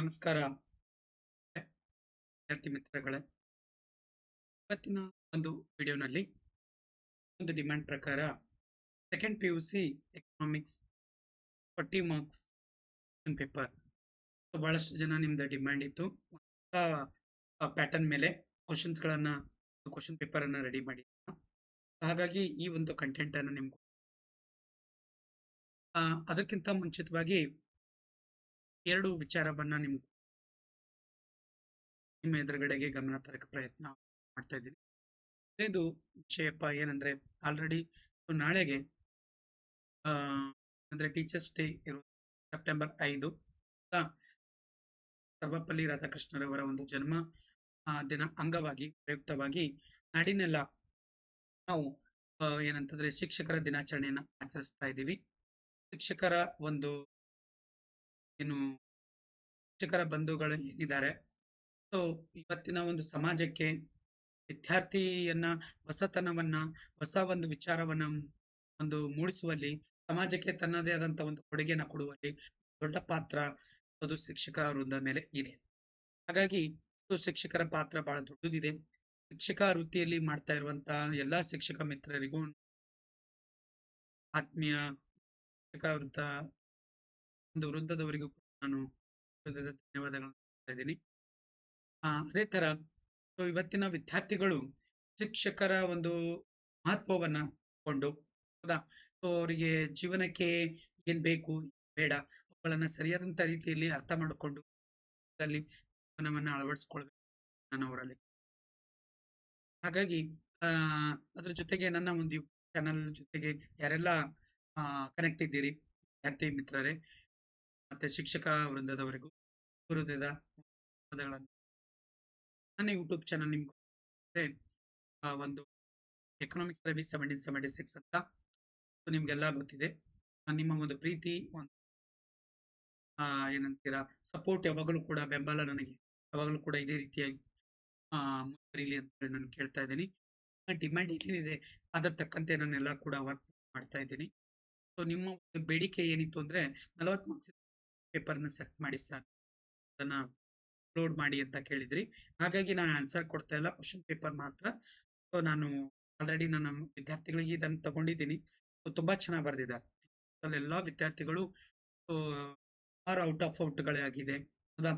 ನಮಸ್ಕಾರ. ವಿದ್ಯಾರ್ಥಿ ಮಿತ್ರಗಳೇ, ಇವತ್ತಿನ ಒಂದು ವಿಡಿಯೋನಲ್ಲಿ ಒಂದು ಡಿಮ್ಯಾಂಡ್ ಪ್ರಕಾರ second P U C economics forty marks paper ಬಹಳಷ್ಟು ಜನ ನಿಮ್ದು ಡಿಮ್ಯಾಂಡ್ ಇತ್ತು. ಪ್ಯಾಟರ್ನ್ ಮೇಲೆ ಕ್ವಶನ್ಸ್ಗಳನ್ನ ಕ್ವಶನ್ ಪೇಪರ್ ಅನ್ನ ರೆಡಿ ಮಾಡಿ ಹಾಗಾಗಿ ಈ ಒಂದು ಕಂಟೆಂಟ್ ಅನ್ನು ನಿಮ್ಗೆ ಅದಕ್ಕಿಂತ ಮುಂಚಿತವಾಗಿ ಎರಡು ವಿಚಾರವನ್ನ ನಿಮ್ ನಿಮ್ಮ ಎದುರುಗಡೆಗೆ ಗಮನ ತರಕ್ಕೆ ಪ್ರಯತ್ನ ಮಾಡ್ತಾ ಇದ್ದೀನಿ. ಇದು ವಿಷಯಪ್ಪ ಏನಂದ್ರೆ ಆಲ್ರೆಡಿ ನಾಳೆಗೆ ಅಂದ್ರೆ ಟೀಚರ್ಸ್ ಡೇ ಇರೋ ಸೆಪ್ಟೆಂಬರ್ ಐದು. ಸರ್ವಪಲ್ಲಿ ರಾಧಾಕೃಷ್ಣರವರ ಒಂದು ಜನ್ಮ ದಿನ ಅಂಗವಾಗಿ, ಪ್ರಯುಕ್ತವಾಗಿ ನಾಡಿನೆಲ್ಲ ನಾವು ಏನಂತಂದ್ರೆ ಶಿಕ್ಷಕರ ದಿನಾಚರಣೆಯನ್ನ ಆಚರಿಸ್ತಾ ಇದ್ದೀವಿ. ಶಿಕ್ಷಕರ ಒಂದು ಏನು ಶಿಕ್ಷಕರ ಬಂಧುಗಳು ಇದ್ದಾರೆ. ಸೊ ಇವತ್ತಿನ ಒಂದು ಸಮಾಜಕ್ಕೆ ವಿದ್ಯಾರ್ಥಿಯನ್ನ, ಹೊಸತನವನ್ನ, ಹೊಸ ಒಂದು ವಿಚಾರವನ್ನ ಒಂದು ಮೂಡಿಸುವಲ್ಲಿ, ಸಮಾಜಕ್ಕೆ ತನ್ನದೇ ಆದಂತ ಒಂದು ಕೊಡುಗೆಯನ್ನ ಕೊಡುವಲ್ಲಿ ದೊಡ್ಡ ಪಾತ್ರ ಅದು ಶಿಕ್ಷಕರ ವೃಂದ ಮೇಲೆ ಇದೆ. ಹಾಗಾಗಿ ಶಿಕ್ಷಕರ ಪಾತ್ರ ಬಹಳ ದೊಡ್ಡದಿದೆ. ಶಿಕ್ಷಕ ವೃತ್ತಿಯಲ್ಲಿ ಮಾಡ್ತಾ ಇರುವಂತ ಎಲ್ಲಾ ಶಿಕ್ಷಕ ಮಿತ್ರರಿಗೂ ಆತ್ಮೀಯ ಶಿಕ್ಷಕ ವೃತ್ತ ಒಂದು ವೃದ್ಧದವರಿಗೂ ನಾನು ಧನ್ಯವಾದಗಳನ್ನು ಹೇಳ್ತಾ ಇದ್ದೀನಿ. ಅದೇ ತರ ಇವತ್ತಿನ ವಿದ್ಯಾರ್ಥಿಗಳು ಶಿಕ್ಷಕರ ಒಂದು ಮಹತ್ವವನ್ನ ಕೊಂಡು, ಹೌದಾ? ಸೊ ಅವರಿಗೆ ಜೀವನಕ್ಕೆ ಏನ್ ಬೇಕು ಬೇಡ, ಅವುಗಳನ್ನ ಸರಿಯಾದಂತ ರೀತಿಯಲ್ಲಿ ಅರ್ಥ ಮಾಡಿಕೊಂಡು ಅಲ್ಲಿ ಜೀವನವನ್ನ ಅಳವಡಿಸ್ಕೊಳ್ಬೇಕು ನಾನು ಅವರಲ್ಲಿ. ಹಾಗಾಗಿ, ಆ, ಅದ್ರ ಜೊತೆಗೆ ನನ್ನ ಒಂದು ಚಾನಲ್ ಜೊತೆಗೆ ಯಾರೆಲ್ಲ ಕನೆಕ್ಟ್ ಇದ್ದೀರಿ, ವಿದ್ಯಾರ್ಥಿ ಮಿತ್ರರೇ ಮತ್ತೆ ಶಿಕ್ಷಕ ವೃಂದದವರೆಗೂ ಹೃದಯದ ಪದಗಳನ್ನು ನನ್ನ ಯೂಟ್ಯೂಬ್ ಚಾನಲ್ ನಿಮ್ಗೆ ಒಂದು economics service seventeen seventy six ಅಂತ ನಿಮ್ಗೆಲ್ಲ ಗೊತ್ತಿದೆ. ನಿಮ್ಮ ಒಂದು ಪ್ರೀತಿ, ಒಂದು ಏನಂತೀರಾ ಸಪೋರ್ಟ್ ಯಾವಾಗಲೂ ಕೂಡ ಬೆಂಬಲ ನನಗೆ, ಯಾವಾಗಲೂ ಕೂಡ ಇದೇ ರೀತಿಯಾಗಿ ಮುಂದುವರಿಲಿ ಅಂತ ನಾನು ಕೇಳ್ತಾ ಇದ್ದೀನಿ. ಡಿಮ್ಯಾಂಡ್ ಏನಿದೆ ಅದರ ತಕ್ಕಂತೆ ನಾನೆಲ್ಲ ಕೂಡ ವರ್ಕ್ ಮಾಡ್ತಾ ಇದ್ದೀನಿ. ಸೊ ನಿಮ್ಮ ಬೇಡಿಕೆ ಏನಿತ್ತು ಅಂದ್ರೆ ನಲವತ್ತು ಮಾರ್ಕ್ಸ್ ಪೇಪರ್ನ ಸೆಟ್ ಮಾಡಿ ಸರ್ ಅದನ್ನ ಅಪ್ಲೋಡ್ ಮಾಡಿ ಅಂತ ಕೇಳಿದ್ರಿ. ಹಾಗಾಗಿ ನಾನು ಆನ್ಸರ್ ಕೊಡ್ತಾ ಇಲ್ಲ. ಕ್ವಶನ್ ಪೇಪರ್ ಮಾತ್ರ. ಸೊ ನಾನು ಆಲ್ರೆಡಿ ನನ್ನ ವಿದ್ಯಾರ್ಥಿಗಳಿಗೆ ಇದನ್ನು ತಗೊಂಡಿದ್ದೀನಿ. ತುಂಬಾ ಚೆನ್ನಾಗಿ ಬರ್ದಿದ್ದಾರೆ ಎಲ್ಲ ವಿದ್ಯಾರ್ಥಿಗಳು ಆರ್ ಔಟ್ ಆಫ್ ಔಟ್ಗಳೇ ಆಗಿದೆ. ಹೌದಾ?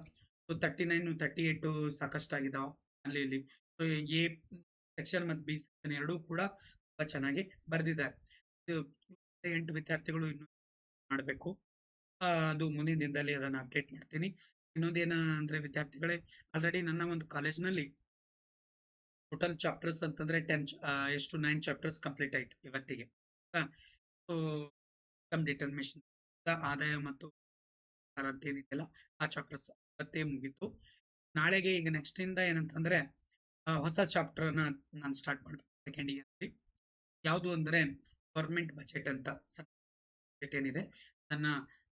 So thirty nine thirty eight ಸಾಕಷ್ಟು ಆಗಿದಾವ ಅಲ್ಲಿ ಇಲ್ಲಿ ಸೊ ಎ ಸೆಕ್ಷನ್ ಮತ್ತು ಬಿ ಸೆಕ್ಷನ್ ಎರಡೂ ಕೂಡ ತುಂಬಾ ಚೆನ್ನಾಗಿ ಬರೆದಿದ್ದಾರೆ ಎಂಟು ವಿದ್ಯಾರ್ಥಿಗಳು ಇನ್ನು ಮಾಡಬೇಕು. ಅದು ಮುಂದಿನ ದಿನದಲ್ಲಿ ಅದನ್ನ ಅಪ್ಡೇಟ್ ಮಾಡ್ತೀನಿ. ಇನ್ನೊಂದೇನ ಅಂದ್ರೆ ವಿದ್ಯಾರ್ಥಿಗಳೇ ಆಲ್ರೆಡಿ ನನ್ನ ಒಂದು ಕಾಲೇಜ್ನಲ್ಲಿ ಟೋಟಲ್ ಚಾಪ್ಟರ್ಸ್ ಅಂತಂದ್ರೆ ಟೆನ್ ಎಷ್ಟು ನೈನ್ ಚಾಪ್ಟರ್ಸ್ ಕಂಪ್ಲೀಟ್ ಆಯ್ತು ಇವತ್ತಿಗೆ. ಸೊ ಇನ್ಕಮ್ ಡಿಟರ್ಮಿನೇಷನ್ ಆದಾಯ ಮತ್ತು ಏನಿದೆಯಲ್ಲ, ಆ ಚಾಪ್ಟರ್ಸ್ ಇವತ್ತೇ ಮುಗೀತು. ನಾಳೆಗೆ ಈಗ ನೆಕ್ಸ್ಟ್ ಇಂದ ಏನಂತಂದ್ರೆ ಹೊಸ ಚಾಪ್ಟರ್ನ ನಾನು ಸ್ಟಾರ್ಟ್ ಮಾಡ್ತೀನಿ ಸೆಕೆಂಡ್ ಇಯರ್ಲಿ ಯಾವುದು ಅಂದ್ರೆ ಗೌರ್ಮೆಂಟ್ ಬಜೆಟ್ ಅಂತ ಬಜೆಟ್ ಏನಿದೆ, ಅದನ್ನ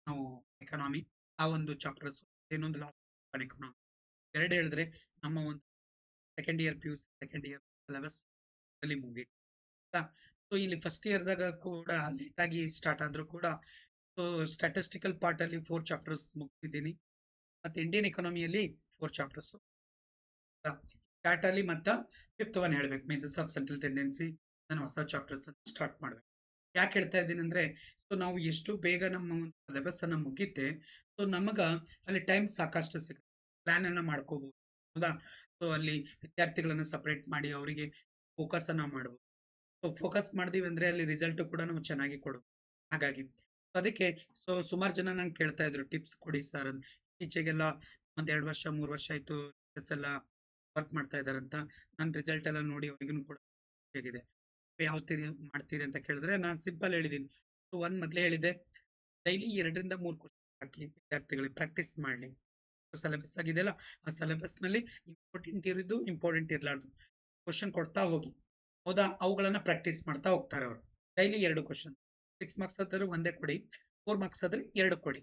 ನಾವು ಎಕನಾಮಿ ಆ ಒಂದು ಚಾಪ್ಟರ್ಸ್ ಇನ್ನೊಂದು ಲಾಸ್ಟ್ ಎಕನಾಮಿ ಎರಡು ಹೇಳಿದ್ರೆ ನಮ್ಮ ಒಂದು second year P U second year syllabus ಅಲ್ಲಿ ಮುಗೀತು. ಸೊ ಇಲ್ಲಿ ಫಸ್ಟ್ ಇಯರ್ದಾಗ ಕೂಡ ಲೇಟ್ ಆಗಿ ಸ್ಟಾರ್ಟ್ ಆದ್ರೂ ಕೂಡ ಸ್ಟಾಟಿಸ್ಟಿಕಲ್ ಪಾರ್ಟ್ ಅಲ್ಲಿ ಫೋರ್ ಚಾಪ್ಟರ್ಸ್ ಮುಗಿಸಿದ್ದೀನಿ. ಮತ್ತೆ ಇಂಡಿಯನ್ ಎಕನಾಮಿಯಲ್ಲಿ ಫೋರ್ ಚಾಪ್ಟರ್ಸ್ ಸ್ಟಾರ್ಟ್ ಅಲ್ಲಿ ಮತ್ತೆ ಫಿಫ್ತ್ ಒನ್ ಹೇಳ್ಬೇಕು. ಮೀನ್ಸ್ ಆಫ್ ಸೆಂಟ್ರಲ್ ಟೆಂಡೆನ್ಸಿ ನಾನು ಹೊಸ ಚಾಪ್ಟರ್ಸ್ ಸ್ಟಾರ್ಟ್ ಮಾಡ್ಬೇಕು. ಯಾಕೆ ಹೇಳ್ತಾ ಇದ್ದೀನಿ ಅಂದ್ರೆ ಸೊ ನಾವು ಎಷ್ಟು ಬೇಗ ನಮ್ಮ ಒಂದು ಸಿಲೆಬಸ್ ಅನ್ನ ಮುಗಿತೆ ಸೊ ನಮಗ ಅಲ್ಲಿ ಟೈಮ್ ಸಾಕಷ್ಟು ಸಿಗುತ್ತೆ. ಪ್ಲಾನ್ ಅನ್ನ ಮಾಡ್ಕೋಬಹುದು ಹೌದಾ? ಸೊ ಅಲ್ಲಿ ವಿದ್ಯಾರ್ಥಿಗಳನ್ನ ಸಪರೇಟ್ ಮಾಡಿ ಅವರಿಗೆ ಫೋಕಸ್ ಅನ್ನ ಮಾಡಬಹುದು ಸೊ ಫೋಕಸ್ ಮಾಡಿದೀವಿ ಅಂದ್ರೆ ಅಲ್ಲಿ ರಿಸಲ್ಟ್ ಕೂಡ ನಾವು ಚೆನ್ನಾಗಿ ಕೊಡು ಹಾಗಾಗಿ ಅದಕ್ಕೆ ಸೊ ಸುಮಾರು ಜನ ನಂಗೆ ಕೇಳ್ತಾ ಇದ್ರು ಟಿಪ್ಸ್ ಕೊಡಿ ಸರ್ ಈಚೆಗೆಲ್ಲ ಒಂದ್ ಎರಡು ವರ್ಷ, ಮೂರು ವರ್ಷ ಆಯ್ತು ಎಲ್ಲ ವರ್ಕ್ ಮಾಡ್ತಾ ಇದಾರಂತ ನನ್ನ ರಿಸಲ್ಟ್ ಎಲ್ಲ ನೋಡಿ ಅವ್ರಿಗೂ ಕೂಡ. ಹೇಗಿದೆ? ಯಾವ ತೀರಿ, ಮಾಡ್ತೀರಿ ಅಂತ ಕೇಳಿದ್ರೆ ನಾನು ಸಿಂಪಲ್ ಹೇಳಿದ್ದೀನಿ ಒಂದ್ ಮೊದ್ಲೇ ಹೇಳಿದೆ ಡೈಲಿ ಎರಡರಿಂದ ಮೂರು ಕ್ವಶನ್ ಹಾಕಿ ವಿದ್ಯಾರ್ಥಿಗಳಿಗೆ ಪ್ರಾಕ್ಟೀಸ್ ಮಾಡ್ಲಿ ಸಿಲೆಬಸ್ ಆಗಿದೆಯಲ್ಲ, ಆ ಸಿಲೆಬಸ್ನಲ್ಲಿ ಇಂಪಾರ್ಟೆಂಟ್ ಇರೋದು ಇಂಪಾರ್ಟೆಂಟ್ ಇರಲಾರ್ದು. ಕ್ವಶನ್ ಕೊಡ್ತಾ ಹೋಗಿ. ಹೌದಾ? ಅವುಗಳನ್ನ ಪ್ರಾಕ್ಟೀಸ್ ಮಾಡ್ತಾ ಹೋಗ್ತಾರೆ ಅವರು. ಡೈಲಿ ಎರಡು ಕ್ವಶನ್ ಸಿಕ್ಸ್ ಮಾರ್ಕ್ಸ್ ಆದ್ರೆ ಒಂದೇ ಕೊಡಿ ಫೋರ್ ಮಾರ್ಕ್ಸ್ ಆದ್ರೆ ಎರಡು ಕೊಡಿ.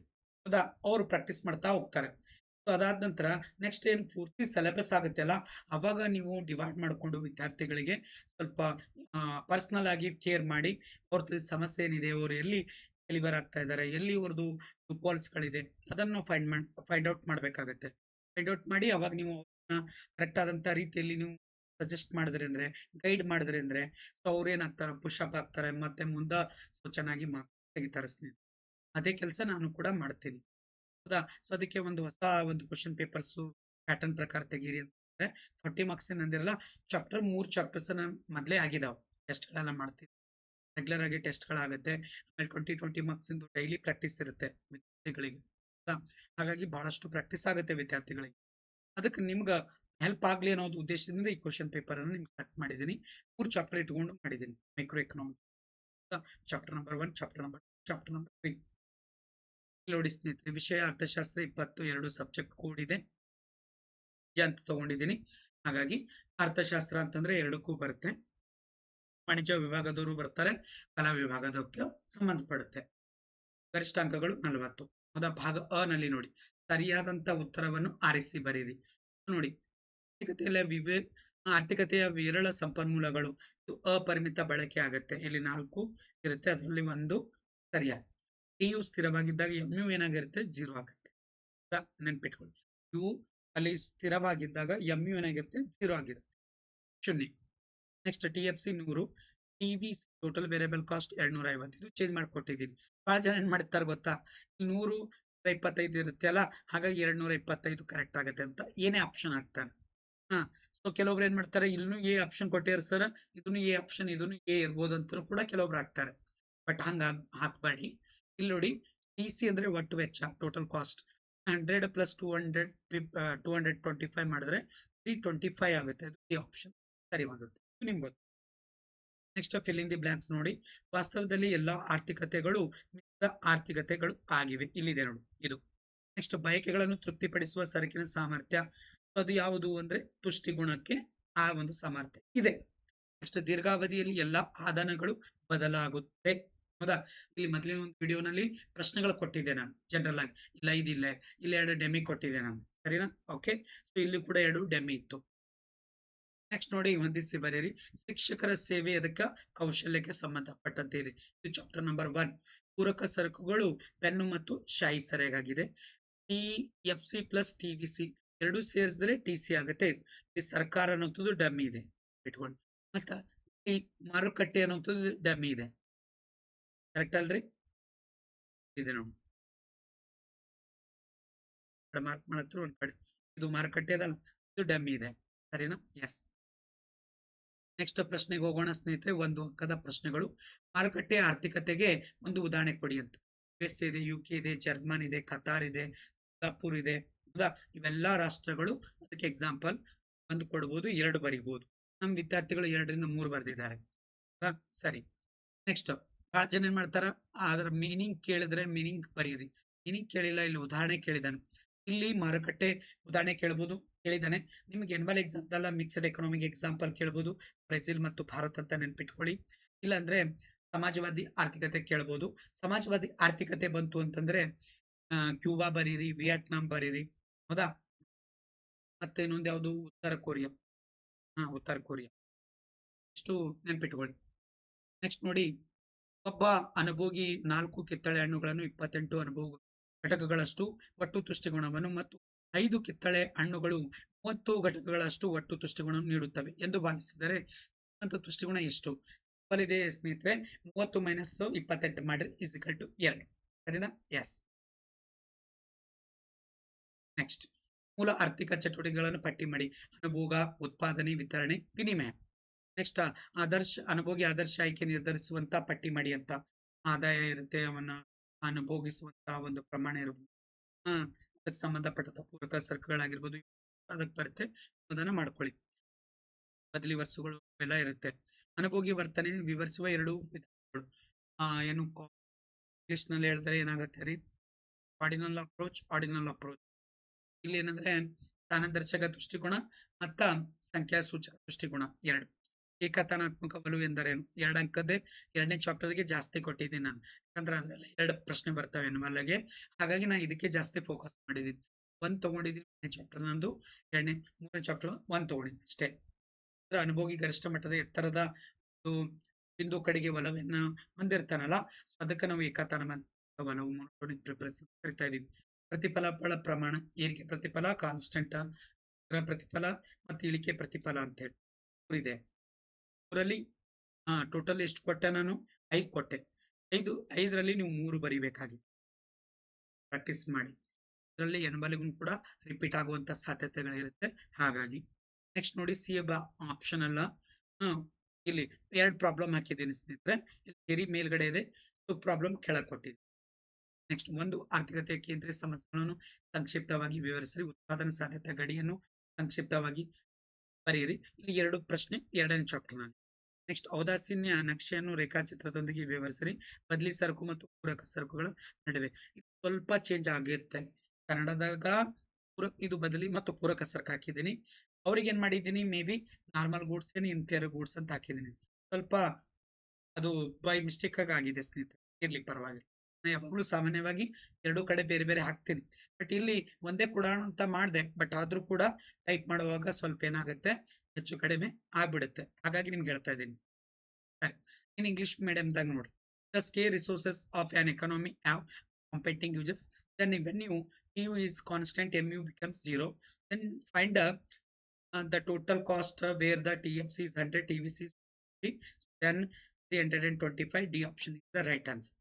ಹೌದಾ? ಅವರು ಪ್ರಾಕ್ಟೀಸ್ ಮಾಡ್ತಾ ಹೋಗ್ತಾರೆ. ಅದಾದ ನಂತರ ನೆಕ್ಸ್ಟ್ ಏನ್ ಪೂರ್ತಿ ಸಿಲೆಬಸ್ ಆಗುತ್ತೆ ಅಲ್ಲ ಅವಾಗ ನೀವು ಡಿವೈಡ್ ಮಾಡಿಕೊಂಡು ವಿದ್ಯಾರ್ಥಿಗಳಿಗೆ ಸ್ವಲ್ಪ ಪರ್ಸನಲ್ ಆಗಿ ಕೇರ್ ಮಾಡಿ, ಅವ್ರದ್ದು ಸಮಸ್ಯೆ ಏನಿದೆ, ಅವ್ರು ಎಲ್ಲಿ ಡೆಲಿವರ್ ಆಗ್ತಾ ಇದ್ದಾರೆ, ಎಲ್ಲಿ ಅವ್ರದ್ದು ಗಳಿದೆ, ಅದನ್ನು ಫೈಂಡ್ ಮಾಡ್ ಫೈಂಡ್ ಔಟ್ ಮಾಡಬೇಕಾಗತ್ತೆ. ಫೈಂಡ್ ಔಟ್ ಮಾಡಿ ಅವಾಗ ನೀವು ಕರೆಕ್ಟ್ ಆದಂತ ರೀತಿಯಲ್ಲಿ ನೀವು ಸಜೆಸ್ಟ್ ಮಾಡಿದ್ರೆ ಅಂದ್ರೆ ಗೈಡ್ ಮಾಡಿದ್ರೆ ಅಂದ್ರೆ ಸೊ ಅವ್ರು ಏನಾಗ್ತಾರೆ ಪುಷ್ ಅಪ್ ಆಗ್ತಾರೆ, ಮತ್ತೆ ಮುಂದೆ ಸೊ ಚೆನ್ನಾಗಿ ತೆಗಿತಾರೆ ಸ್ನೇಹಿತರೆ. ಅದೇ ಕೆಲಸ ನಾನು ಕೂಡ ಮಾಡ್ತೀನಿ. ಹೌದಾ? ಸೊ ಅದಕ್ಕೆ ಒಂದು ಹೊಸ ಒಂದು ಕ್ವಶನ್ ಪೇಪರ್ಸ್ ಪ್ಯಾಟರ್ನ್ ಪ್ರಕಾರ ತೆಗೀರಿ ಅಂತಂದ್ರೆ ಫಾರ್ಟಿ ಮಾರ್ಕ್ಸ್ ಏನಂದಿರಲ್ಲ ಚಾಪ್ಟರ್ ಮೂರ್ ಚಾಪ್ಟರ್ಸ್ ಮೊದಲೇ ಆಗಿದಾವೆ. ಟೆಸ್ಟ್ಗಳೆಲ್ಲ ಮಾಡ್ತೀವಿ. ರೆಗ್ಯುಲರ್ ಆಗಿ ಟೆಸ್ಟ್ಗಳಾಗುತ್ತೆ ಆಮೇಲೆ ಟ್ವೆಂಟಿ ಟ್ವೆಂಟಿ ಮಾರ್ಕ್ಸ್ ಇಂದು ಡೈಲಿ ಪ್ರಾಕ್ಟೀಸ್ ಇರುತ್ತೆ ವಿದ್ಯಾರ್ಥಿಗಳಿಗೆ. ಹಾಗಾಗಿ ಬಹಳಷ್ಟು ಪ್ರಾಕ್ಟೀಸ್ ಆಗುತ್ತೆ ವಿದ್ಯಾರ್ಥಿಗಳಿಗೆ. ಅದಕ್ಕೆ ನಿಮ್ಗೆ ಹೆಲ್ಪ್ ಆಗ್ಲಿ ಅನ್ನೋದು ಉದ್ದೇಶದಿಂದ ಈ ಕ್ವಶನ್ ಪೇಪರ್ ಅನ್ನು ನಿಮ್ಗೆ ಸೆಲೆಕ್ಟ್ ಮಾಡಿದ್ದೀನಿ. ಮೂರು ಚಾಪ್ಟರ್ ಇಟ್ಕೊಂಡು ಮಾಡಿದ್ದೀನಿ. Micro economics chapter number one chapter number chapter number three ನೋಡಿ ಸ್ನೇಹಿತರೆ, ವಿಷಯ ಅರ್ಥಶಾಸ್ತ್ರ ಇಪ್ಪತ್ತು ಎರಡು ಸಬ್ಜೆಕ್ಟ್ ಕೋಡ್ ಇದೆ. ಅಂತ ತಗೊಂಡಿದ್ದೀನಿ. ಹಾಗಾಗಿ ಅರ್ಥಶಾಸ್ತ್ರ ಅಂತಂದ್ರೆ ಎರಡಕ್ಕೂ ಬರುತ್ತೆ. ವಾಣಿಜ್ಯ ವಿಭಾಗದವರು ಬರ್ತಾರೆ, ಕಲಾ ವಿಭಾಗದಕ್ಕೆ ಸಂಬಂಧಪಡುತ್ತೆ. ಗರಿಷ್ಠ ಅಂಕಗಳು ನಲವತ್ತು. ಹೌದಾ ಭಾಗ ಅ ನಲ್ಲಿ ನೋಡಿ. ಸರಿಯಾದಂತ ಉತ್ತರವನ್ನು ಆರಿಸಿ ಬರೀರಿ. ನೋಡಿ, ಆರ್ಥಿಕತೆಯಲ್ಲಿ ವಿವೇ, ಆರ್ಥಿಕತೆಯ ವಿರಳ ಸಂಪನ್ಮೂಲಗಳು ಅಪರಿಮಿತ ಬಳಕೆ ಆಗುತ್ತೆ. ಇಲ್ಲಿ ನಾಲ್ಕು ಇರುತ್ತೆ, ಅದರಲ್ಲಿ ಒಂದು ಸರಿಯಾಗಿ. ಟಿಯು ಸ್ಥಿರವಾಗಿದ್ದಾಗ ಎಂ ಯು ಏನಾಗಿರುತ್ತೆ? ಜೀರೋ ಆಗುತ್ತೆ. ನೆನ್ಪಿಟ್ಕೊಳ್ಳಿ ಯು ಅಲ್ಲಿ ಸ್ಥಿರವಾಗಿದ್ದಾಗ ಎಂ ಯು ಏನಾಗಿರುತ್ತೆ? ಜೀರೋ ಆಗಿರುತ್ತೆ. ಶೂನ್ಯ. ನೆಕ್ಸ್ಟ್ ಟಿ ಎಫ್ ಸಿ ನೂರು. T V total variable cost ಎರಡ್ನೂರ ಐವತ್ತು ಚೇಂಜ್ ಮಾಡ್ಕೊಟ್ಟಿದ್ದೀನಿ ಭಾಳ ಜನ ಏನ್ ಮಾಡ್ತಾರೆ ಗೊತ್ತಾ? ನೂರು ಇಪ್ಪತ್ತೈದು ಇರುತ್ತೆ ಅಲ್ಲ? ಹಾಗಾಗಿ ಎರಡ್ನೂರ ಇಪ್ಪತ್ತೈದು ಕರೆಕ್ಟ್ ಆಗುತ್ತೆ ಅಂತ ಏನೇ ಆಪ್ಷನ್ ಹಾಕ್ತಾರೆ ಹಾ ಸೊ ಕೆಲವೊಬ್ರು ಏನ್ ಮಾಡ್ತಾರೆ? ಇಲ್ಲೂ ಎ ಆಪ್ಷನ್ ಕೊಟ್ಟಿರ್ ಸರ್ ಇದನ್ನು ಎ ಆಪ್ಷನ್ ಇದನ್ನು ಎ ಇರ್ಬೋದು ಅಂತ ಕೂಡ ಕೆಲವೊಬ್ರು ಹಾಕ್ತಾರೆ. ಬಟ್ ಹಂಗ ಹಾಕ್ಬೇಡಿ. ಇಲ್ಲಿ ನೋಡಿ ಟಿ ಸಿ ಅಂದ್ರೆ ಒಟ್ಟು ವೆಚ್ಚ total cost hundred plus two hundred two hundred twenty five ಮಾಡಿದ್ರೆ ತ್ರೀ ಟ್ವೆಂಟಿ ಫೈವ್ ಆಗುತ್ತೆ ಈ ಆಪ್ಷನ್ ಸರಿ ಆಗುತ್ತೆ ನಿಮ್ಗೆ ಗೊತ್ತು. ನೆಕ್ಸ್ಟ್ ಫಿಲ್ಲಿಂಗ್ ದಿ ಬ್ಲಾಂಕ್ಸ್ ನೋಡಿ. ವಾಸ್ತವದಲ್ಲಿ ಎಲ್ಲಾ ಆರ್ಥಿಕತೆಗಳು ಮಿಶ್ರ ಆರ್ಥಿಕತೆಗಳು ಆಗಿವೆ. ಇಲ್ಲಿದೆ ನೋಡಿ, ಇದು. ನೆಕ್ಸ್ಟ್ ಬಯಕೆಗಳನ್ನು ತೃಪ್ತಿಪಡಿಸುವ ಸರಕಿನ ಸಾಮರ್ಥ್ಯ. ಅದು ಯಾವುದು ಅಂದ್ರೆ ತುಷ್ಟಿ ಗುಣಕ್ಕೆ ಆ ಒಂದು ಸಾಮರ್ಥ್ಯ. ಇದೆ. ನೆಕ್ಸ್ಟ್ ದೀರ್ಘಾವಧಿಯಲ್ಲಿ ಎಲ್ಲಾ ಆದಾನಗಳು ಬದಲಾಗುತ್ತೆ. ಹೌದಾ? ಇಲ್ಲಿ ಮೊದಲಿನ ಒಂದು ವಿಡಿಯೋನಲ್ಲಿ ಪ್ರಶ್ನೆಗಳು ಕೊಟ್ಟಿದ್ದೆ ನಾನು ಜನರಲ್ ಆಗಿ. ಇಲ್ಲ ಇದಿಲ್ಲ ಇಲ್ಲ ಎರಡು ಡೆಮಿ ಕೊಟ್ಟಿದ್ದೆ ನಾನು. ಸರಿನಾ? ಓಕೆ ಸೊ ಇಲ್ಲಿ ಕೂಡ ಎರಡು ಡೆಮಿ ಇತ್ತು. ನೆಕ್ಸ್ಟ್ ನೋಡಿ ಹೊಂದಿಸಿ ಬರೀರಿ ಶಿಕ್ಷಕರ ಸೇವೆ ಅದಕ್ಕೆ ಕೌಶಲ್ಯಕ್ಕೆ ಸಂಬಂಧಪಟ್ಟಂತೆ ಇದೆ ಇದು ಚಾಪ್ಟರ್ ನಂಬರ್ ಒನ್ ಪೂರಕ ಸರಕುಗಳು ಪೆನ್ನು ಮತ್ತು ಶಾಯಿ ಸರಿಯಾಗಿದೆ T F C plus T V C ಎರಡು ಸೇರಿಸಿದ್ರೆ ಟಿ ಸಿ ಆಗುತ್ತೆ. ಈ ಸರ್ಕಾರ ಅನ್ನೋದು ಡಮ್ಮಿ ಇದೆ. ಇಟ್ಕೊಂಡು. ಮತ್ತ ಮಾರುಕಟ್ಟೆ ಅನ್ನೋದು ಡಮ್ಮಿ ಇದೆ. ಕರೆಕ್ಟ್ ಅಲ್ರಿ? ಇದೆ ನೋಡಿ. ಮಾರ್ಕ್ ಮಾಡತ್ರ ಒಂದ್ ಕಡೆ. ಇದು ಮಾರುಕಟ್ಟೆ ಅದಲ್ಲ ಇದು ಡಮ್ಮಿ ಇದೆ. ಸರಿನಾ? ಎಸ್ ನೆಕ್ಸ್ಟ್ ಪ್ರಶ್ನೆಗೆ ಹೋಗೋಣ ಸ್ನೇಹಿತರೆ, ಒಂದು ಅಂಕದ ಪ್ರಶ್ನೆಗಳು. ಮಾರುಕಟ್ಟೆ ಆರ್ಥಿಕತೆಗೆ ಒಂದು ಉದಾಹರಣೆ ಕೊಡಿ ಅಂತ. ಯು ಎಸ್ ಇದೆ ಯು ಕೆ ಇದೆ ಜರ್ಮನ್ ಇದೆ ಕತಾರ್ ಇದೆ ಸಿಂಗಾಪುರ್ ಇದೆ. ಹೌದಾ? ಇವೆಲ್ಲಾ ರಾಷ್ಟ್ರಗಳು ಅದಕ್ಕೆ ಎಕ್ಸಾಂಪಲ್ ಒಂದು ಕೊಡ್ಬೋದು, ಎರಡು ಬರಿಬಹುದು ನಮ್ಮ ವಿದ್ಯಾರ್ಥಿಗಳು ಎರಡರಿಂದ ಮೂರು ಬರೆದಿದ್ದಾರೆ. ಸರಿ. ನೆಕ್ಸ್ಟ್ ಬಹಳ ಜನ ಏನ್ ಮಾಡ್ತಾರ? ಅದರ ಮೀನಿಂಗ್ ಕೇಳಿದ್ರೆ ಮೀನಿಂಗ್ ಬರೀರಿ. ಮೀನಿಂಗ್ ಕೇಳಿಲ್ಲ, ಇಲ್ಲಿ ಉದಾಹರಣೆ ಕೇಳಿದಾನೆ ಇಲ್ಲಿ ಮಾರುಕಟ್ಟೆ ಉದಾಹರಣೆ ಕೇಳಬಹುದು ಕೇಳಿದಾನೆ ನಿಮ್ಗೆ ಎನ್ವಲ್ ಎಕ್ಸಾಮ್ ಅಲ್ಲ ಮಿಕ್ಸ್ಡ್ ಎಕನಾಮಿಕ್ ಎಕ್ಸಾಂಪಲ್ ಕೇಳಬಹುದು ಬ್ರೆಜಿಲ್ ಮತ್ತು ಭಾರತ ಅಂತ ನೆನ್ಪಿಟ್ಕೊಳ್ಳಿ. ಇಲ್ಲಾಂದ್ರೆ ಸಮಾಜವಾದಿ ಆರ್ಥಿಕತೆ ಕೇಳಬಹುದು ಸಮಾಜವಾದಿ ಆರ್ಥಿಕತೆ ಬಂತು ಅಂತಂದ್ರೆ ಕ್ಯೂಬಾ ಬರೀರಿ, ವಿಯಟ್ನಾಂ ಬರೀರಿ, ಹೌದಾ? ಮತ್ತೆ ಇನ್ನೊಂದು ಯಾವುದು? ಉತ್ತರ ಕೊರಿಯಾ. ಹಾ, ಉತ್ತರ ಕೊರಿಯಾ. ಇಷ್ಟು ನೆನ್ಪಿಟ್ಕೊಳ್ಳಿ. ನೆಕ್ಸ್ಟ್ ನೋಡಿ. ಒಬ್ಬ ಅನುಭೋಗಿ ನಾಲ್ಕು ಕಿತ್ತಳೆ ಹಣ್ಣುಗಳನ್ನು ಇಪ್ಪತ್ತೆಂಟು ಅನುಭೋಗ ಘಟಕಗಳಷ್ಟು ಒಟ್ಟು ತುಷ್ಟಿಗುಣವನ್ನು ಮತ್ತು ಐದು ಕಿತ್ತಳೆ ಹಣ್ಣುಗಳು ಮೂವತ್ತು ಘಟಕಗಳಷ್ಟು ಒಟ್ಟು ತುಷ್ಟಿಗುಣವನ್ನು ನೀಡುತ್ತವೆ ಎಂದು ಭಾವಿಸಿದರೆ ತುಷ್ಟಿಗುಣ ಎಷ್ಟು? ಇದೆ ಸ್ನೇಹಿತರೆ, ಮೂವತ್ತು ಮೈನಸ್ ಇಪ್ಪತ್ತೆಂಟು ಮಾಡಿದ್ರೆ ಇಸಿಕಲ್ ಟು ಎರಡು. ಸರಿನಾ? ಎಸ್ ನೆಕ್ಸ್ಟ್ ಮೂಲ ಆರ್ಥಿಕ ಚಟುವಟಿಕೆಗಳನ್ನು ಪಟ್ಟಿ ಮಾಡಿ. ಅನುಭೋಗ, ಉತ್ಪಾದನೆ, ವಿತರಣೆ, ವಿನಿಮಯ. ನೆಕ್ಸ್ಟ್ ಆದರ್ಶ, ಅನುಭೋಗಿ ಆದರ್ಶ ಆಯ್ಕೆ ನಿರ್ಧರಿಸುವಂತ ಪಟ್ಟಿ ಮಾಡಿ ಅಂತ ಆದಾಯ ಇರುತ್ತೆ, ಅವನ್ನ ಅನುಭೋಗಿಸುವಂತ ಒಂದು ಪ್ರಮಾಣ ಇರಬಹುದು ಅದಕ್ಕೆ ಸಂಬಂಧಪಟ್ಟಂತ ಪೂರಕ ಸರ್ಕುಗಳಾಗಿರ್ಬೋದು ಅದಕ್ಕೆ ಬರುತ್ತೆ, ಅದನ್ನ ಮಾಡ್ಕೊಳ್ಳಿ. ಬದಲಿ ವರ್ಷಗಳು ಎಲ್ಲ ಇರುತ್ತೆ. ಅನುಭೋಗಿ ವರ್ತನೆ ವಿವರಿಸುವ ಎರಡು ವಿಧಾನಗಳು. ಆ, ಏನು ಇಂಗ್ಲಿಷ್ನಲ್ಲಿ ಹೇಳಿದ್ರೆ ಏನಾಗುತ್ತೆ ರೀ? ಆರ್ಡಿನಲ್ ಅಪ್ರೋಚ್ ಆರ್ಡಿನಲ್ ಅಪ್ರೋಚ್ ಇಲ್ಲಿ ಏನಂದ್ರೆ ಸ್ಥಾನದರ್ಶಕ ದೃಷ್ಟಿಕೋನ ಮತ್ತ ಸಂಖ್ಯಾ ಸೂಚಕ ದೃಷ್ಟಿಕೋನ ಎರಡು. ಏಕತಾನಾತ್ಮಕ ಒಲವು ಎಂದರೇನು? ಎರಡು ಅಂಕದ್ದೇ ಎರಡನೇ ಚಾಪ್ಟರ್ಗೆ ಜಾಸ್ತಿ ಕೊಟ್ಟಿದ್ದೀನಿ ನಾನು. ಯಾಕಂದ್ರೆ ಅದ್ರಲ್ಲಿ ಎರಡು ಪ್ರಶ್ನೆ ಬರ್ತವೆ ಮಲ್ಲಗೆ ಹಾಗಾಗಿ ನಾನು ಇದಕ್ಕೆ ಜಾಸ್ತಿ ಫೋಕಸ್ ಮಾಡಿದ್ದೀನಿ. ಒಂದ್ ತಗೊಂಡಿದ್ದೀನಿ ಮೂರನೇ ಚಾಪ್ಟರ್ ನಂದು. ಎರಡನೇ, ಮೂರನೇ ಚಾಪ್ಟರ್ ಒಂದ್ ತಗೊಂಡಿದ್ದೀನಿ ಅಷ್ಟೇ. ಅನುಭೋಗಿ ಗರಿಷ್ಠ ಮಟ್ಟದ ಎತ್ತರದ ಬಿಂದು ಕಡೆಗೆ ಒಲವನ್ನು ಹೊಂದಿರ್ತಾನಲ್ಲ ಸೊ ಅದಕ್ಕೆ ನಾವು ಏಕತಾನ ಒಲವು ಪ್ರಿಫರೆನ್ಸ್ ಕರಿತಾ ಇದೀವಿ. ಪ್ರತಿಫಲ ಪ್ರಮಾಣ, ಏರಿಕೆ ಪ್ರತಿಫಲ ಕಾನ್ಸ್ಟೆಂಟ್ ಪ್ರತಿಫಲ ಮತ್ತು ಇಳಿಕೆ ಪ್ರತಿಫಲ ಅಂತ ಹೇಳಿ. ಇದೆ. ಮೂರಲ್ಲಿ ಟೋಟಲ್ ಎಷ್ಟು ಕೊಟ್ಟೆ ನಾನು? ಐದು ಕೊಟ್ಟೆ. ಐದು, ಐದರಲ್ಲಿ ನೀವು ಮೂರು ಬರಿಬೇಕಾಗಿ. ಪ್ರಾಕ್ಟೀಸ್ ಮಾಡಿ. ಇದರಲ್ಲಿ ಎನ್ಬಲಿಗೂ ಕೂಡ ರಿಪೀಟ್ ಆಗುವಂತ ಸಾಧ್ಯತೆಗಳಿರುತ್ತೆ. ಹಾಗಾಗಿ ನೆಕ್ಸ್ಟ್ ನೋಡಿ ಸಿ ಬ ಆಪ್ಷನ್ ಅಲ್ಲ. ಇಲ್ಲಿ ಎರಡು ಪ್ರಾಬ್ಲಮ್ ಹಾಕಿದ್ದೀನಿ ಸ್ನೇಹಿತರೆ. ಇಲ್ಲಿ ಮೇಲ್ಗಡೆ ಇದೆ. ಸೊ ಪ್ರಾಬ್ಲಮ್ ಕೆಳಗೆ ಕೊಟ್ಟಿದೆ ನೆಕ್ಸ್ಟ್ ಒಂದು ಆರ್ಥಿಕತೆ ಕೇಂದ್ರೀಯ ಸಮಸ್ಯೆಗಳನ್ನು ಸಂಕ್ಷಿಪ್ತವಾಗಿ ವಿವರಿಸಿ ಉತ್ಪಾದನಾ ಸಾಧ್ಯತೆ ಗಡಿಯನ್ನು ಸಂಕ್ಷಿಪ್ತವಾಗಿ ಬರೆಯಿರಿ. ಇಲ್ಲಿ ಎರಡು ಪ್ರಶ್ನೆ ಎರಡನೇ ಚಾಪ್ಟರ್ನಲ್ಲಿ. ನೆಕ್ಸ್ಟ್ ಔದಾಸೀನ್ಯ ನಕ್ಷೆಯನ್ನು ರೇಖಾಚಿತ್ರದೊಂದಿಗೆ ವಿವರಿಸಿರಿ. ಬದಲಿ ಸರಕು ಮತ್ತು ಪೂರಕ ಸರಕುಗಳ ನಡುವೆ. ಸ್ವಲ್ಪ ಚೇಂಜ್ ಆಗಿರುತ್ತೆ ಕನ್ನಡದಾಗ ಇದು ಬದಲಿ ಮತ್ತು ಪೂರಕ ಸರಕು ಹಾಕಿದ್ದೀನಿ. ಅವ್ರಿಗೆ ಏನ್ ಮಾಡಿದ್ದೀನಿ? ಮೇ ಬಿ ನಾರ್ಮಲ್ ಗೂಡ್ಸ್ ಏನು ಇಂತಿಯರ್ ಗೂಡ್ಸ್ ಅಂತ ಹಾಕಿದ್ದೀನಿ. ಸ್ವಲ್ಪ ಅದು ಬೈ ಮಿಸ್ಟೇಕ್ ಆಗಿ ಆಗಿದೆ ಸ್ನೇಹಿತರೆ. ಇರ್ಲಿ, ಪರವಾಗಿಲ್ಲ. ಯಾವಾಗಲೂ ಸಾಮಾನ್ಯವಾಗಿ ಎರಡು ಕಡೆ ಬೇರೆ ಬೇರೆ ಹಾಕ್ತೀನಿ. ಬಟ್ ಇಲ್ಲಿ ಒಂದೇ ಕೊಡೋಣ ಅಂತ ಮಾಡಿದೆ ಬಟ್ ಆದ್ರೂ ಕೂಡ ಟೈಪ್ ಮಾಡುವಾಗ ಸ್ವಲ್ಪ ಏನಾಗುತ್ತೆ ಹೆಚ್ಚು ಕಡಿಮೆ ಆಗ್ಬಿಡುತ್ತೆ. ಹಾಗಾಗಿ ನಿಮ್ಗೆ ಹೇಳ್ತಾ ಇದ್ದೀನಿ. ಸರಿ ಇನ್ ಇಂಗ್ಲಿಷ್ ಮೀಡಿಯಂದಾಗ ನೋಡಿ. The scarce resources of an economy have competing uses then when you you constant mu becomes zero. Then find uh, uh, the total cost uh, where the tfc is 100 tvc is 50 then 325 d option is the right answer.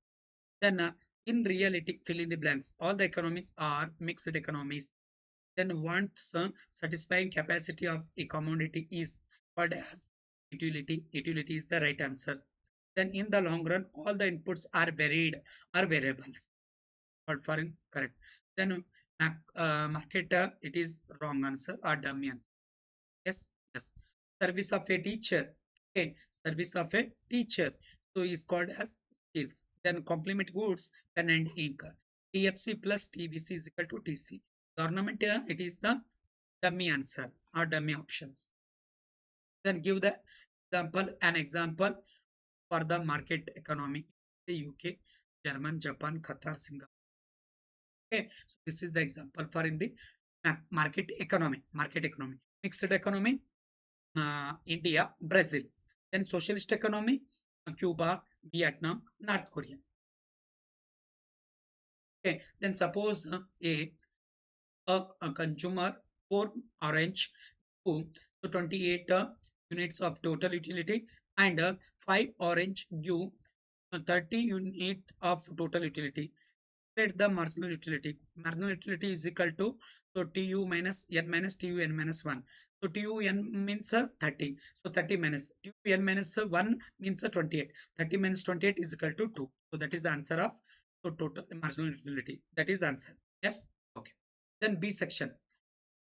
Then uh, in reality fill in the blanks. All the economies are mixed economies. Then wants uh, satisfying capacity of a commodity is called as utility. Utility is the right answer. Then in the long run all the inputs are varied are variables. Called correct. Then market uh, it is wrong answer or dummy answer. Yes yes. Service of a teacher. Okay service of a teacher. So is called as skills then complement goods pen and ink tfc plus tvc is equal to tc government here, it is the dummy answer or dummy options. Then give the example an example for the market economy the uk german japan qatar singapore. Okay so this is the example for in the market economy market economy. Mixed economy uh, india brazil. Then socialist economy cuba vietnam north korea okay then suppose uh, a, a a consumer for orange two so 28 uh, units of total utility and uh, 5 orange give uh, 30 unit of total utility calculate the marginal utility. Marginal utility is equal to so tu minus n minus tu n minus 1. So tu n means uh, 30. So 30 minus tu n uh, 1 means uh, 28. 30 minus 28 is equal to 2. So that is the answer of so total marginal utility. That is answer. Yes. Okay. Then B section.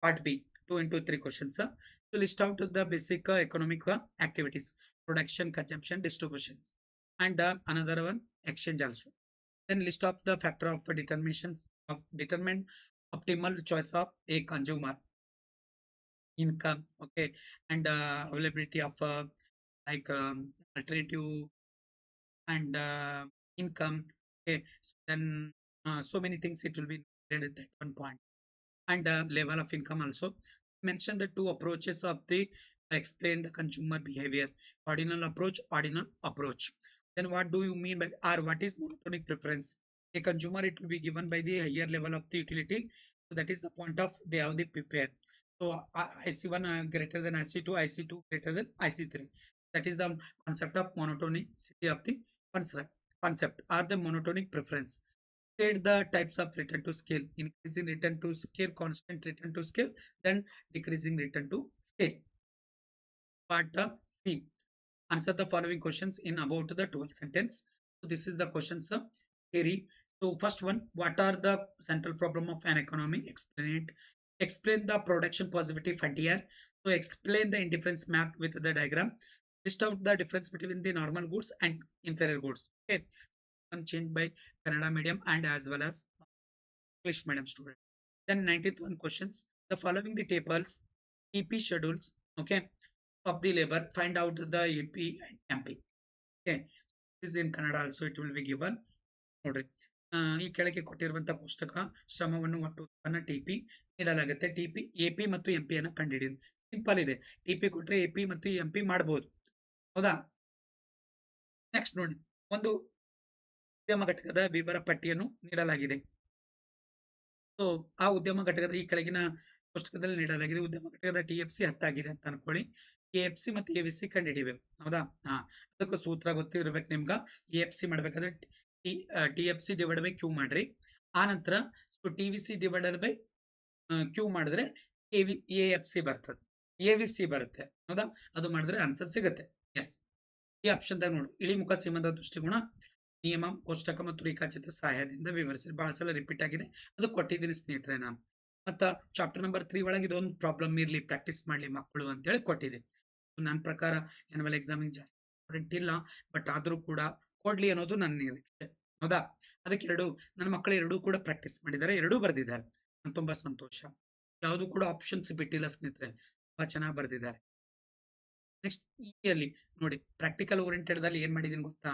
Part B. 2 into 3 questions. So list out the basic uh, economic uh, activities. Production, consumption, distributions. And another one exchange also then list of the factor of determinations of determine optimal choice of a consumer income okay and uh, availability of uh, like um, alternative and uh, income okay so then uh, so many things it will be needed at that one point. And uh, level of income also. Mention the two approaches of the explain the consumer behavior. Ordinal approach ordinal approach. Then what do you mean by or what is monotonic preference? A consumer it will be given by the higher level of the utility. So that is the point of they have the prepare so uh, ic1 uh, greater than ic2 ic2 greater than ic3 that is the concept of monotonicity of the concept concept or the monotonic preference. State the types of return to scale increasing return to scale constant return to scale then decreasing return to scale. Part c. Answer the following questions in about the 12 sentence. So this is the questions theory. So first one what are the central problem of an economy? Explain it explain the production positivity frontier so explain the indifference map with the diagram. List out the difference between the normal goods and inferior goods. Okay. Some change by Canada medium and as well as English medium student. Then 19th one questions. The following the tables EP schedules okay of the labor find out the EP and MP okay. This is in Canada, also it will be given. Already ಈ ಕೆಳಗೆ ಕೊಟ್ಟಿರುವಂತಹ ಪುಸ್ತಕ ಶ್ರಮವನ್ನು ಒಟ್ಟು T P ನೀಡಲಾಗುತ್ತೆ. T P A P ಮತ್ತು MP ಅನ್ನ ಕಂಡುಹಿಡಿಯಿರಿ ಸಿಂಪಲ್ ಇದೆ. ಟಿಪಿ ಕೊಟ್ರೆ ಎಪಿ ಮತ್ತು ಎಂಪಿ ಮಾಡಬಹುದು ಹೌದಾ? ನೆಕ್ಸ್ಟ್ ನೋಡಿ. ಒಂದು ಉದ್ಯಮ ಘಟಕದ ವಿವರ ಪಟ್ಟಿಯನ್ನು ನೀಡಲಾಗಿದೆ. ಸೊ ಆ ಉದ್ಯಮ ಘಟಕದ ಈ ಕೆಳಗಿನ ಪುಸ್ತಕದಲ್ಲಿ ನೀಡಲಾಗಿದೆ. ಉದ್ಯಮ ಘಟಕದ ಟಿ ಎಫ್ ಸಿ ಹತ್ತಾಗಿದೆ ಅಂತ ಅನ್ಕೊಳ್ಳಿ. ಎ ಎಫ್ ಸಿ ಮತ್ತು ಎ ವಿ ಸಿ ಕಂಡುಹಿಡಿಬೇಕು ಹೌದಾ? ಹಾ. ಅದಕ್ಕೂ ಸೂತ್ರ ಗೊತ್ತಿರ್ಬೇಕು ನಿಮ್ಗ. ಎ ಎಫ್ ಸಿ ಮಾಡ್ಬೇಕಾದ್ರೆ T F C divide by Q ಮಾಡ್ರಿ. ಆ ನಂತರ T V C divided by Q ಮಾಡಿದ್ರೆ A V A F C ಬರ್ತದೆ. ಎ ವಿ ಸಿ ಬರುತ್ತೆ. ಹೌದಾ? ಅದು ಮಾಡಿದ್ರೆ ಆನ್ಸರ್ ಸಿಗುತ್ತೆ. ಎಸ್ ಈ ಆಪ್ಷನ್ದಾಗ ನೋಡಿ ಇಳಿಮುಖ ಸೀಮದ ದೃಷ್ಟಿಗುಣ ನಿಯಮ, ಕೋಷ್ಟಕ ಮತ್ತು ರೇಖಾಚಿತ ಸಹಾಯದಿಂದ ವಿವರಿಸಿ ಬಹಳ ಸಲ ರಿಪೀಟ್ ಆಗಿದೆ. ಅದು ಕೊಟ್ಟಿದ್ದೀನಿ ಸ್ನೇಹಿತರೆ ನಾನು. ಮತ್ತ ಚಾಪ್ಟರ್ ನಂಬರ್ ತ್ರೀ ಒಳಗೆ ಇದೊಂದು ಪ್ರಾಬ್ಲಮ್ ಇರಲಿ ಪ್ರಾಕ್ಟೀಸ್ ಮಾಡ್ಲಿ ಮಕ್ಕಳು ಅಂತೇಳಿ ಕೊಟ್ಟಿದೆ. ನನ್ನ ಪ್ರಕಾರ ಎನ್ವಲ್ ಎಕ್ಸಾಮಿಗೆ ಜಾಸ್ತಿ ಇಂಪಾರ್ಟೆಂಟ್ ಇಲ್ಲ. ಬಟ್ ಆದರೂ ಕೂಡ ಕೊಡ್ಲಿ ಅನ್ನೋದು ನನ್ನ ನಿರೀಕ್ಷೆ. ಹೌದಾ? ಅದಕ್ಕೆ ಎರಡು, ನನ್ನ ಮಕ್ಕಳು ಎರಡೂ ಕೂಡ ಪ್ರಾಕ್ಟೀಸ್ ಮಾಡಿದ್ದಾರೆ, ಎರಡೂ ಬರೆದಿದ್ದಾರೆ. ನಾನು ತುಂಬಾ ಸಂತೋಷ. ಯಾವುದು ಕೂಡ ಆಪ್ಷನ್ಸ್ ಬಿಟ್ಟಿಲ್ಲ ಸ್ನೇಹಿತರೆ. ತುಂಬಾ ಚೆನ್ನಾಗಿ ಬರೆದಿದ್ದಾರೆ. ನೆಕ್ಸ್ಟ್ ಅಲ್ಲಿ ನೋಡಿ ಪ್ರಾಕ್ಟಿಕಲ್ ಓರಿಯೆಂಟೆಡ್ ಅಲ್ಲಿ ಏನ್ ಮಾಡಿದೀನಿ ಗೊತ್ತಾ?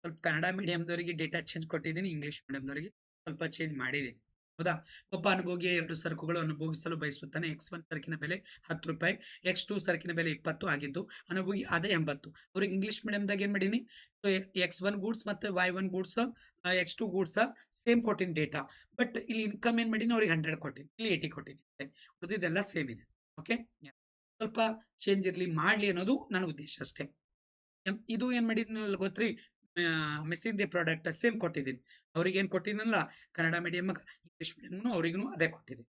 ಸ್ವಲ್ಪ ಕನ್ನಡ ಮೀಡಿಯಂದವರಿಗೆ ಡೇಟಾ ಚೇಂಜ್ ಕೊಟ್ಟಿದ್ದೀನಿ ಇಂಗ್ಲಿಷ್ ಮೀಡಿಯಂದವರಿಗೆ ಸ್ವಲ್ಪ ಚೇಂಜ್ ಮಾಡಿದ್ದೀನಿ. ಹೌದಾ? ಒಬ್ಬ ಅನುಭೋಗಿ ಎರಡು ಸರಕುಗಳು ಅನುಭೋಗಿಸಲು ಬಯಸುತ್ತಾನೆ. ಎಕ್ಸ್ ಒನ್ ಸರಕಿನ ಬೆಲೆ ಹತ್ತು ರೂಪಾಯಿ ಎಕ್ಸ್ ಟೂ ಸರಕಿನ ಬೆಲೆ ಇಪ್ಪತ್ತು ಆಗಿದ್ದು ಅನುಭೋಗಿ ಅದೇ ಎಂಬತ್ತು. ಅವ್ರಿಗೆ ಇಂಗ್ಲಿಷ್ ಮೀಡಿಯಂದಾಗ ಏನ್ ಮಾಡೀನಿ? ಸೊ ಎಕ್ಸ್ ಒನ್ ಗೂಡ್ಸ್ ಮತ್ತೆ Y one goods X two goods same ಕೊಟ್ಟಿನಿ ಡೇಟಾ ಬಟ್ ಇಲ್ಲಿ ಇನ್ಕಮ್ ಏನ್ ಮಾಡೀನಿ? ಅವ್ರಿಗೆ ಹಂಡ್ರೆಡ್ ಕೊಟ್ಟಿನಿ. ಇಲ್ಲಿ ಏಯ್ಟಿ ಕೊಟ್ಟಿನಿ ಉಳಿದಿದ್ದೆಲ್ಲ ಸೇಮ್ ಇದೆ. ಓಕೆ ಸ್ವಲ್ಪ ಚೇಂಜ್ ಇರ್ಲಿ, ಮಾಡ್ಲಿ ಅನ್ನೋದು ನನ್ನ ಉದ್ದೇಶ ಅಷ್ಟೇ. ಇದು ಏನ್ ಮಾಡಿದ್ನಲ್ಲ ಗೊತ್ತ್ರಿ? ಮಿಸ್ಸಿಂಗ್ ದಿ ಪ್ರಾಡಕ್ಟ್ ಸೇಮ್ ಕೊಟ್ಟಿದ್ದೀನಿ. ಅವ್ರಿಗೆ ಏನ್ ಕೊಟ್ಟಿದ್ನಲ್ಲ Kannada medium ಇಂಗ್ಲಿಷ್ ಮೀಡಿಯಂ ಅವ್ರಿಗೂ ಅದೇ ಕೊಟ್ಟಿದ್ದೀನಿ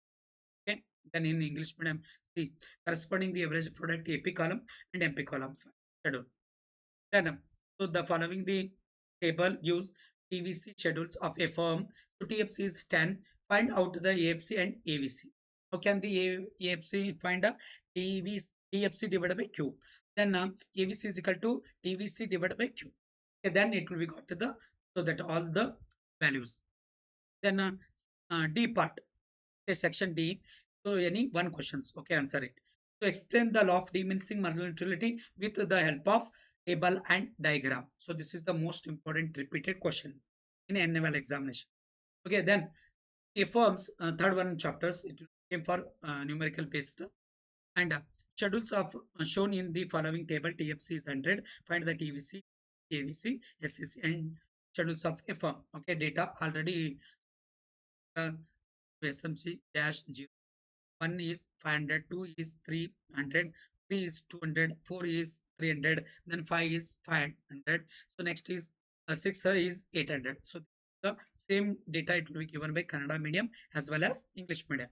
okay then in English medium see corresponding the average product AP column and MP column schedule then so the following the table gives tvc schedules of a firm so tfc is 10 find out the afc and avc how can the A- afc find a tv tfc divided by q then uh, avc is equal to tvc divided by q okay, then it will be got to the so that all the values then uh, d part okay, section d so any one questions okay answer it. So explain the law of diminishing marginal utility with the help of table and diagram. So this is the most important repeated question in annual examination. Okay then a firm's uh, third one chapters. It came for uh, numerical based. And uh, schedules of uh, shown in the following table tfc is 100 find the tvc avc scc and schedules of firm okay data already uh, smc dash 0 1 is 500 2 is 300 3 is 200 4 is 300 then 5 is 500 so next is uh, 6 is 800 so the same data it will be given by kannada medium as well as english medium.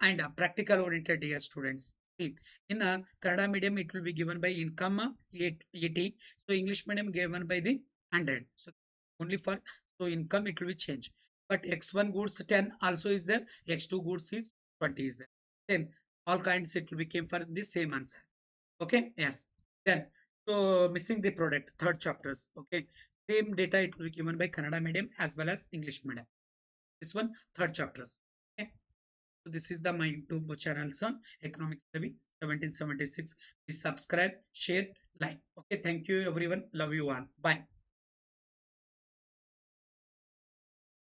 And uh, practical oriented dear students. See in uh, kannada medium it will be given by income uh, 8 80 so english medium given by the 100 so only for so income it will be changed but x1 goods 10 also is there x2 goods is 20 is there. Same all kinds it will become for the same answer. Okay? Yes. Then so missing the product third chapters. Okay? Same data it will be given by kannada medium as well as english medium. This one third chapters. Okay? So this is the my youtube channel sir economics Ravi 1776 please subscribe share like. Okay? Thank you everyone. Love you all. Bye